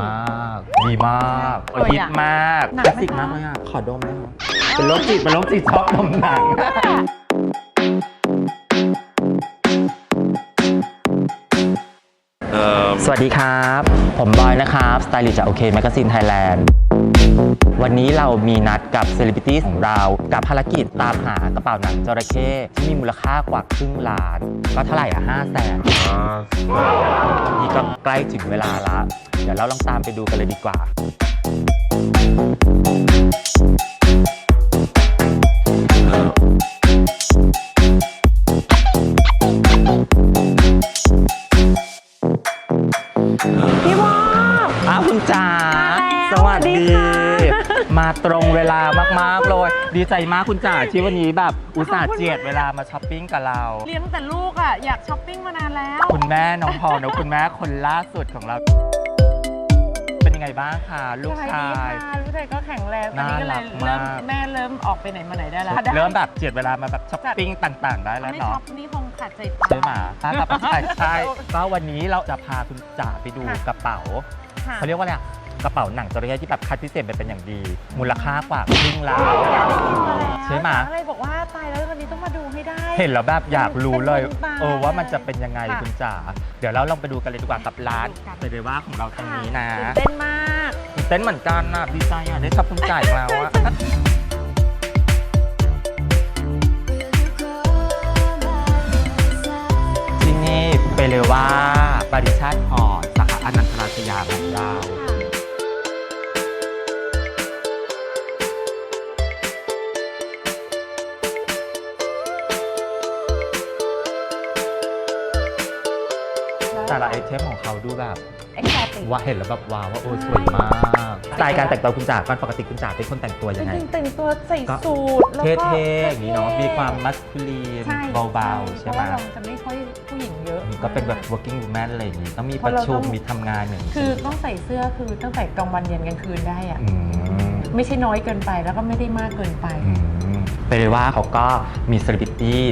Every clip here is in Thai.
มาก ดีมากโอ้ยฮิตมากหนักคไหมลาสสิกคะมากเลยอะ ขอดมได้ไหมเป็นโรคจิตเป็นโรคจิตชอบดมหนังสวัสดีครับ ผมบอยนะครับ สไตลิสต์จากโอเคแมกซีนไทยแลนด์ วันนี้เรามีนัดกับเซเลบริตี้ของเรา กับภารกิจตามหากระเป๋าหนังจระเข้ที่มีมูลค่ากว่าครึ่งล้าน ก็เท่าไหร่อะห้าแสนนี่ก็ใกล้ถึงเวลาละ เดี๋ยวเราลองตามไปดูกันเลยดีกว่าพี่วอกอ้าวคุณจ๋ามาแล้ว สวัสดีสวัสดีค่ะมาตรงเวลามากๆเลย ดีใจมากคุณจ๋าที่วันนี้แบบอุตส่าห์เจียดเวลามาช้อปปิ้งกับเรา เลี้ยงแต่ลูกอะอยากช้อปปิ้งมานานแล้ว คุณแม่น้องพอลนะคุณแม่คนล่าสุดของเรา เป็นยังไงบ้างคะลูกชายสบดีค่ะลูกชายก็แข็งแรงตอนนี้ก็เลยน่ารักเริ่มมากแม่เริ่มออกไปไหนมาไหนได้แล้วเริ่มแบบเจียดเวลามาแบบช้อปปิ้งต่าง ๆ ได้แล้วไม่เนาะช็อปนี่คงขาดใจตายใช่ไหมถ้าแบบใช่ใช่ก็วันนี้เราจะพาคุณจ๋าไปดูค่ะกระเป๋าค่ะเขาเรียกว่าอะไรอะ กระเป๋าหนังจระเข้ที่แบบคัดพิเศษเป็นอย่างดี มูลค่ากว่าครึ่งล้านอยากได้ยินมาแล้วใช่ไหมอะไรบอกว่าตายแล้ววันนี้ต้องมาดูให้ได้ เห็นแล้วแบบอยากรู้เลยเป็นบุญตาเออว่ามันจะเป็นยังไงค่ะคุณจ๋าเดี๋ยวเราลองไปดูกันเลยดีกว่ากับร้านดูกันเซเรว่าของเราตรงนี้นะตื่นเต้นมากตื่นเต้นเหมือนกันนะดีใจอะได้ขับคุณจ่ายของเราอะที่นี่เปเรว่าบริชาติหอสาขาอนันทราชยาของเรา แต่ละไอเทมของเขาดูแบบ เอ็กซ์ตร้าติกว่าเห็นแล้วแบบว้าวว่าโอ้สวยมากสไตล์การแต่งตัวคุณจ๋าก่อนปกติคุณจ๋าเป็นคนแต่งตัวจยังไงริงๆแต่งตัวใส่ก็ สูทแล้วเท่ก็ๆอย่างนี้เนาะมีความมัสคูลีนใช่เบาๆ ใช่ไหมเพราะว่าเราจะไม่ค่อยผู้หญิงเยอะ ก็เป็นแบบ working woman อะไรอย่างนี้ต้องมีเพประราะเราชุมต้อง มีทำงานอย่างนี้คือต้องใส่เสื้อคือตั้งแต่กลางวันเย็นกลางคืนได้อะอืมไม่ใช่น้อยเกินไปแล้วก็ไม่ได้มากเกินไป อืมไปเลยว่าเขาก็มีเซเลบริตี้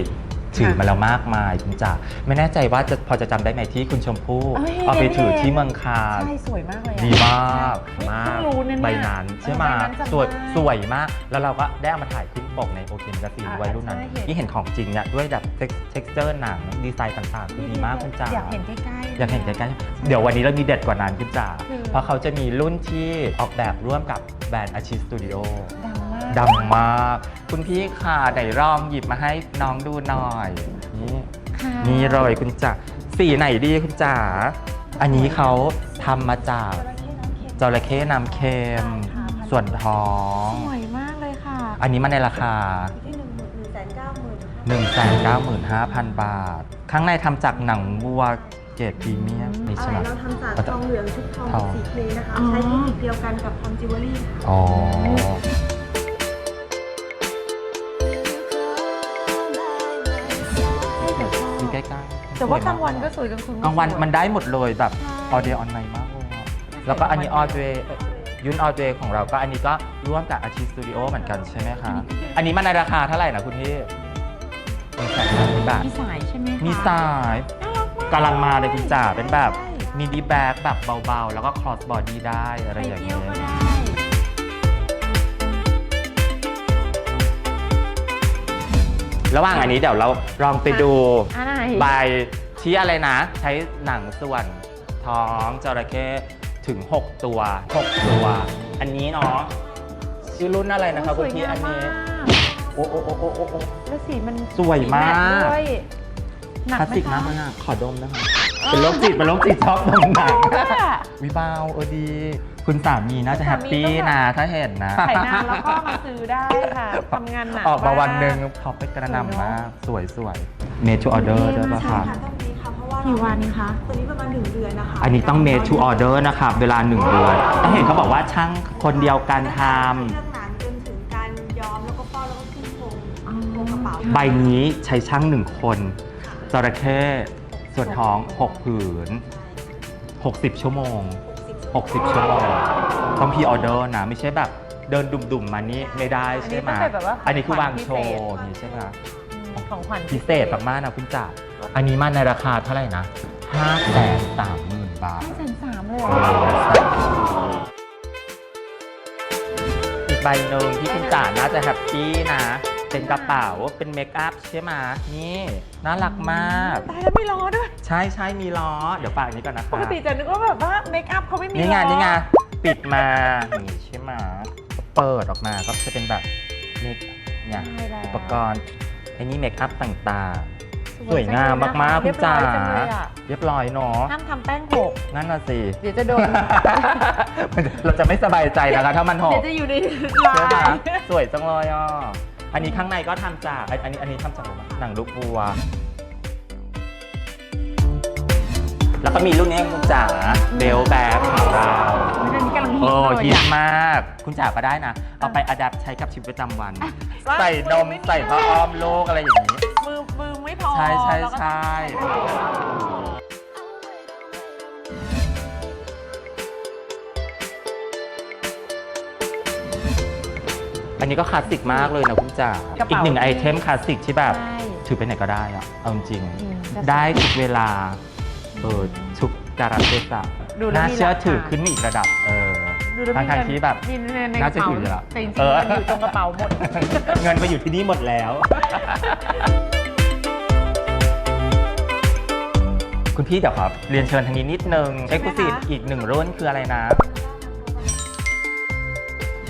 ถือมาแล้วมากมายคุณจ๋าไม่แน่ใจว่าจะพอจะจำได้ไหมที่คุณชมพู่เอ้ยเอาไปถือเห็นๆที่เมืองคานใช่ สวยมากเลยอะ ดีมากใช่มากเพิ่งรู้เนี่ยใบนั้นใช่ไหมเออใบนั้นจำสวยได้สวยมาก แล้วเราก็ได้เอามาถ่ายขึ้นปกในโอเคมกซีนอ่าไว้รุ่นนั้นใช่เห็นที่เห็นของจริงเนี่ยด้วยแบบเท็กซ์เจอร์หนังดีไซน์ต่างๆคือดีมากคุณจ๋า อยากเห็นใกล้ๆ อยากเห็นใกล้ๆ เดี๋ยววันนี้เรามีเด็ดกว่านั้นคุณจ๋า คือ เพราะเขาจะมีรุ่นที่ออกแบบร่วมกับแบรนด์อาชีสตูดิโอ ดังมาก ดังมาก คุณพี่ค่ะไหนลองหยิบมาให้น้องดูหน่อย นี่ค่ะนี่เลยคุณจ๋าสีไหนดีคุณจ๋าอันนี้เขาทำมาจากจระเข้น้ำเค็มส่วนท้อง สวยมากเลยค่ะอันนี้มันในราคา ที่หนึ่งหมื่นหนึ่งแสนเก้าหมื่น195,000 บาท ข้างในทำจากหนังวัวเกรดพรีเมียมนี่อะใช่ไรไหมเราทำจากเอาจากทองเหลืองชุบทองทอง สีเคลนะคะอ๋อใช้เทคนิคเดียวกันกับทำจิวเวลรี่ค่ะ อ๋อ ล้ๆแต่ว่ากลางวันก็สวยกลางคืนกลางวันสย มันได้หมดเลยแบบใช่ออเดย์ออนไลน์มากเลยอะแล้วก็อันนี้ออเดย์ยุนออเดย์ของเราก็อันนี้ก็ร่วมกับอาชีสตูดิโอเหมือนกันใช่ไหมคะ อันนี้มันในราคาเท่าไหร่นะคุณพี่หนึ่งแสนห้าพันบาท มีสายใช่ไหมคะมีสายน่ารักมากกำลังมาเลยคุณจ๋าเป็นแบบใช่มินิแบ็กแบบเบาๆ แล้วก็ครอสบอดี้ได้อะไรไปอย่างเที่เงี้ยวยก็ได้ ระหว่างอันนี้เดี๋ยวเราลองไปดูอะไรใบที่อะไรนะ ใช้หนังส่วนท้องจระเข้ถึง 6 ตัว 6 ตัว อันนี้เนาะชื่อรุ่นอะไรนะครับคุณพี่สวยอังานมนี้มากโอ้โอ้โอ้โอ้โอ้โอ้แล้วสีมันสวยมากสีแตด้วย หนักคลาสไหมสิกคะมากเลยอะขอดมนะคะ เป็นโรคจิตเป็นโรคจิตชอบดมหนังอะวิบาวเออดี คุณสามีน่าจะคุณแฮสาปมีปี้ต้องแบบนะถ้าเห็นนะถ่ายหน้าแล้วก็มาซื้อได้ค่ะทำงานหนักออกมาวันหนึ่งมากเขาไปกระหนำมาก สวยสวยเมทูออเดอร์ด้วยป่ะใช่คะค่ะต้องมีค่ะ เพราะว่ากี่วันคะ ตัวนี้ประมาณหนึ่งเดือนนะคะอันนี้ต้องเมทูออเดอร์นะครับ เวลาหนึ่งเดือนเห็นเขาบอกว่าช่างคนเดียวกันทเรื่องหนังจนถึงการย้อมแล้วก็ป้อนแล้วก็ขึ้นโครงอ๋อโครงกระเป๋าำใบนี้ใช้ช่างหนึ่งคน จระเข้ส่วนท้อง 6 ผืน 60 ชั่วโมง 60 ชั่วโมงต้อมพีออเดอร์นะ ไม่ใช่แบบ เดินดุ่มๆมมานี่ไม่ได้ใช่ไหมอันนี้ต้อแบบว่าอันนี้คือวางโชว์นี่ใช่ไหมของขวัญพิเศษมากๆนะคุณจ่าอันนี้มาในราคาเท่าไหร่นะ5 3 0 0 0 0 บาท ห้าแสนสามเลยอีกใบหนึ่งที่คุณจ่าน่าจะแฮปปี้นะ เป็นกระเป๋าเป็นเมคอัพใช่ไหมนี่น่ารักมาก ตายแล้วมีล้อด้วย ใช่ใช่มีล้อ เดี๋ยวฝากอันนี้ก่อนนะปคะกติจะนึกว่าแบบว่าเมคอัพเขาไม่มีนี่ไงล้อนี่ไงปิดมาอย่างนี้ใช่ไหมเปิดออกมาก็จะเป็นแบบเมคเนี่ยใช่แล้วอุปกรณ์ไอ้นี่เมคอัพต่างๆ สวยงามมากๆเรีคุยณบร้จ๋าอยจังเลยอะเรียบร้อยเนาะห้ามทำแป้งหก นั่นน่ะสิ เดี๋ยวจะโดน เราจะไม่สบายใจนะคะถ้ามันหอเดี๋ยกวจะอยู่ในใช่ไหมลายสวยจังเลยอะ อันนี้ข้างในก็ทำจากอันอันนี้อันนี้ทำจากอะไรวะหนังลูกบัว แล้วก็มีรุ่นนี้คุณจ๋าเบลแบ็คของเราอันนี้กำลังฮิโอ้ตเลยฮิตอะมาก คุณจ๋าก็ได้นะ เอาไปอัดแอปใช้กับชีวิตประจำวันว่าใส่นมมือไม่มีใส่ผ้าอ้อมโลกอะไรอย่างนี้ มือมือไม่พอใช่ใช่แล้วก็ใช่อั นนี้ก็คลาสสิกมากเลยนะคุณจ๋ากระอีกเป๋าหนึ่งไอเทมคลาสสิกที่แบบใช่ถือไปไหนก็ได้อะเอาจริงอืมจะได้ทุกเวลาเออทุกการะเทศะดูแล้วน่ามีเชื่อราคาถือขึ้นมาอีกระดับเออดูแล้วทางทางมีเงินที่แบบมีในในน่าจะกระถืเป๋าออยู่แล้วแต่จริงเออๆมันอยู่ตรงกระเป๋าหมด เงินไปอยู่ที่นี่หมดแล้ว คุณพี่เดี๋ยวครับเรียนเชิญทางนี้นิดนึงใช่เอ็กไหมซ์คลูซีฟคะ อีกหนึ่งรุ่นคืออะไรนะ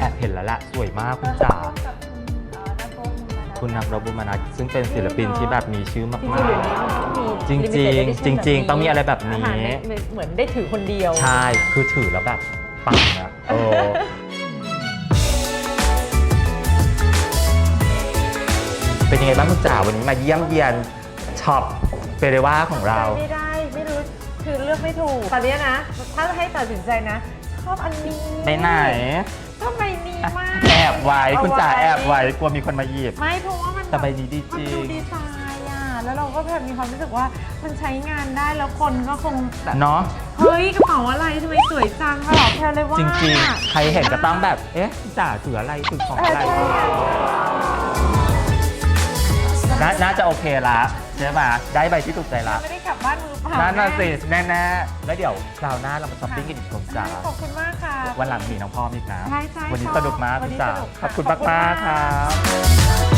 แอบเห็นแล้วละสวยมากคุณจ๋ากับคุณเอ่อนักโทษมุมนาคุณนักรบบุญมานัทซึ่งเป็นศิลปินที่แบบมีชื่อมากจริงๆเดี๋ยวนี้มันต้องมีจริงๆ limited edition จริง ๆ ต้องมีอะไรแบบนี้าหารในเหมือนได้ถือคนเดียวๆใช่ คือถือแล้วแบบปังอะโอ้เป็นยังไงบ้างคุณจ๋าวันนี้มาเยี่ยมเยียนช็อปเปเรว่าของเรา ไม่ได้ไม่รู้คือเลือกไม่ถูกตอนเนี้ยนะ ถ้าให้ตัดสินใจนะชอบอันนี้ไปไหน ชอบใบนี้มากแอบไว้เาคุณจ๋าแอบไว้กลัวมีคนมาหยิบ ไม่เพราะว่ามันแต่ใบนี้ดีจริง มันดูดีไซน์อะแล้วเราก็แบบมีความรู้สึกว่ามันใช้งานได้แล้วคนก็คงแบบเนาะเฮ้ยกระเป๋าอะไรทำไมสวยจังมาหลอกแพรเลยว่าจริงๆ ใครเห็นก็ต้องแบบ เอ๊ะคุณจ๋าถืออะไรถือของเอออะไรใช่น่าน่าจะโอเคละ ใช่ไหมได้ใบที่ถูกใจละ ไม่ได้กลับบ้านมือเปล่านั่นน่ะแสิแน่ๆแล้วเดี๋ยวคราวหน้าเรามาช้อปปิ้งกันอีกคุณจ๋าขอบคุณมากค่ะ วันหลังมีน้องพ่อมอีกนะ ใช่ใช่วันนี้ชอบสนุกมากวันคุณนี้จ๋าสนุกขอบคุณขอบคุณมากๆคมารักบ